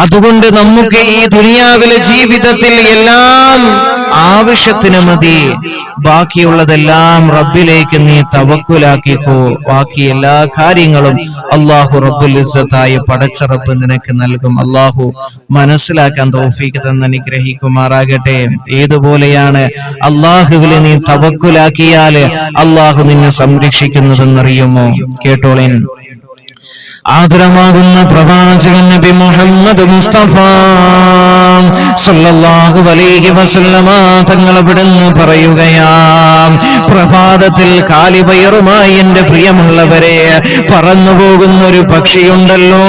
അതുകൊണ്ട് നമുക്ക് ഈ ദുനിയാവിലെ ജീവിതത്തിൽ എല്ലാം ആവശ്യത്തിന് മതി. ബാക്കിയുള്ളതെല്ലാം റബ്ബിലേക്ക് നീ തവക്കുലാക്കിക്കോ. ബാക്കി എല്ലാ കാര്യങ്ങളും അള്ളാഹു റബ്ബുൽ ഇസ്സത്തായ പടച്ച റബ്ബ് നിനക്ക് നൽകും. അള്ളാഹു മനസ്സിലാക്കാൻ തൗഫീക്ക് തന്നെ അനുഗ്രഹിക്കുമാറാകട്ടെ. ഏതുപോലെയാണ് അള്ളാഹുവിനെ നീ തവക്കുലാക്കിയാൽ അള്ളാഹു നിന്നെ സംരക്ഷിക്കുന്നതെന്നറിയുമോ? കേട്ടോളേൻ. ആദരമാകുന്ന പ്രവാചകൻ നബി മുഹമ്മദ് മുസ്തഫ. സല്ലല്ലാഹു അലൈഹി വസല്ലമ തങ്ങൾ അവിടുന്ന് പറയുകയാ പ്രഭാതത്തിൽ കാലിപയറുമായി എന്റെ പ്രിയമുള്ളവരെ പറന്നു പോകുന്ന ഒരു പക്ഷിയുണ്ടല്ലോ.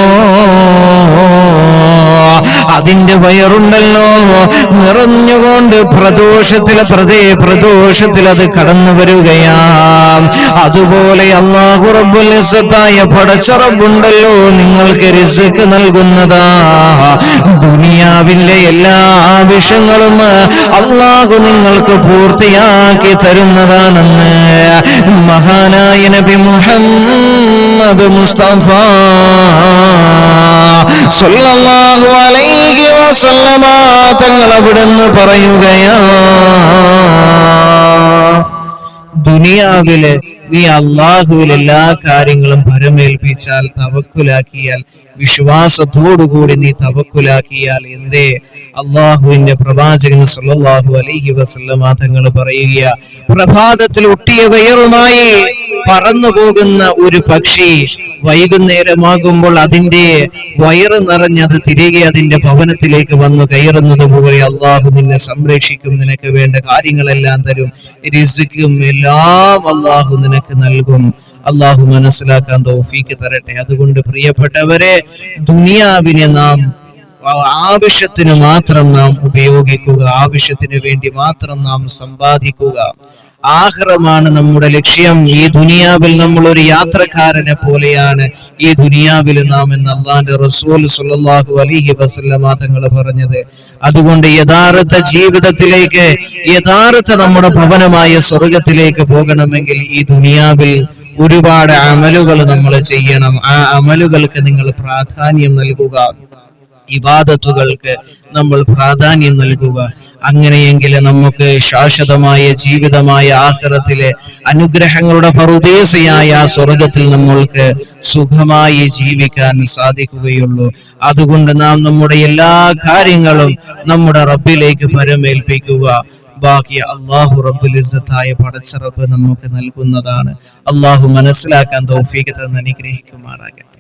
അതിന്റെ വയറുണ്ടല്ലോ. പ്രദോഷത്തിൽ പ്രതേ പ്രദോഷത്തിൽ അത് കടന്നു വരികയാ. അതുപോലെ അള്ളാഹു റബ്ബുൽ ഇസ്സത്തായ പടച്ച റബ്ബുണ്ടല്ലോ നിങ്ങൾക്ക് റിസ്ക് നൽകുന്നതാ. ദുനിയാവിലെ എല്ലാ ആവശ്യങ്ങളും അള്ളാഹു നിങ്ങൾക്ക് പൂർത്തിയാക്കി തരുന്നതാണെന്ന് മഹാനായ നബി മുഹമ്മദ് മുസ്തഫ സല്ലല്ലാഹു അലൈഹി വസല്ലമ തങ്ങൾ അവിടുന്ന് പറയുകയാ ദുനിയാവിൽ നീ അള്ളാഹുവിൽ എല്ലാ കാര്യങ്ങളും ഭരമേൽപ്പിച്ചാൽ തവക്കുലാക്കിയാൽ വിശ്വാസത്തോടുകൂടി നീ തവക്കുലാക്കിയാൽ എന്തേ? അള്ളാഹുവിന്റെ പ്രവാചകൻ സല്ലല്ലാഹു അലൈഹി വസല്ലമ തങ്ങൾ പറയുക പ്രഭാതത്തിൽ ഒട്ടിയ വയറുമായി പറന്നു പോകുന്ന ഒരു പക്ഷി വൈകുന്നേരമാകുമ്പോൾ അതിന്റെ വയറ് നിറഞ്ഞത് തിരികെ അതിന്റെ ഭവനത്തിലേക്ക് വന്ന് കയറുന്നത് പോലെ അള്ളാഹു നിന്നെ സംരക്ഷിക്കും നിനക്ക് വേണ്ട കാര്യങ്ങളെല്ലാം തരും. രസിക്കും എല്ലാം അള്ളാഹു നിനക്ക് നൽകും. അള്ളാഹു മനസ്സിലാക്കാൻ തൗഫീക്ക് തരട്ടെ. അതുകൊണ്ട് പ്രിയപ്പെട്ടവരെ ദുനിയാവിനെ നാം ആവശ്യത്തിന് മാത്രം നാം ഉപയോഗിക്കുക ആവശ്യത്തിന് വേണ്ടി മാത്രം നാം സമ്പാദിക്കുക. ആഹ്റമാണ് നമ്മുടെ ലക്ഷ്യം. ഈ ദുനിയാവിൽ നമ്മൾ ഒരു യാത്രക്കാരനെ പോലെയാണ്. ഈ ദുനിയാവിൽ നാം എന്ന് അള്ളാന്റെ റസൂൽ സുല്ലാഹു അലൈഹി വസല്ലമ തങ്ങൾ പറഞ്ഞത്. അതുകൊണ്ട് യഥാർത്ഥ ജീവിതത്തിലേക്ക് യഥാർത്ഥ നമ്മുടെ ഭവനമായ സ്വർഗത്തിലേക്ക് പോകണമെങ്കിൽ ഈ ദുനിയാവിൽ ഒരുപാട് അമലുകൾ നമ്മൾ ചെയ്യണം. ആ അമലുകൾക്ക് നിങ്ങൾ പ്രാധാന്യം നൽകുക. ഇബാദത്തുകൾക്ക് നമ്മൾ പ്രാധാന്യം നൽകുക. അങ്ങനെയെങ്കിൽ നമുക്ക് ശാശ്വതമായ ജീവിതമായ ആഹ്റത്തിലെ അനുഗ്രഹങ്ങളുടെ പറുദേശയായ സ്വർഗത്തിൽ നമ്മൾക്ക് സുഖമായി ജീവിക്കാൻ സാധിക്കുകയുള്ളൂ. അതുകൊണ്ട് നാം നമ്മുടെ എല്ലാ കാര്യങ്ങളും നമ്മുടെ റബ്ബിലേക്ക് പരമേൽപ്പിക്കുക. ബാക്കി അള്ളാഹു റബ്ബുൽ ഇസ്സത്തായ പടച്ച റബ്ബ് നമുക്ക് നൽകുന്നതാണ്. അള്ളാഹു മനസ്സിലാക്കാൻ തൗഫീഖ് തന്നെ അനുഗ്രഹിക്കുമാറാകട്ടെ.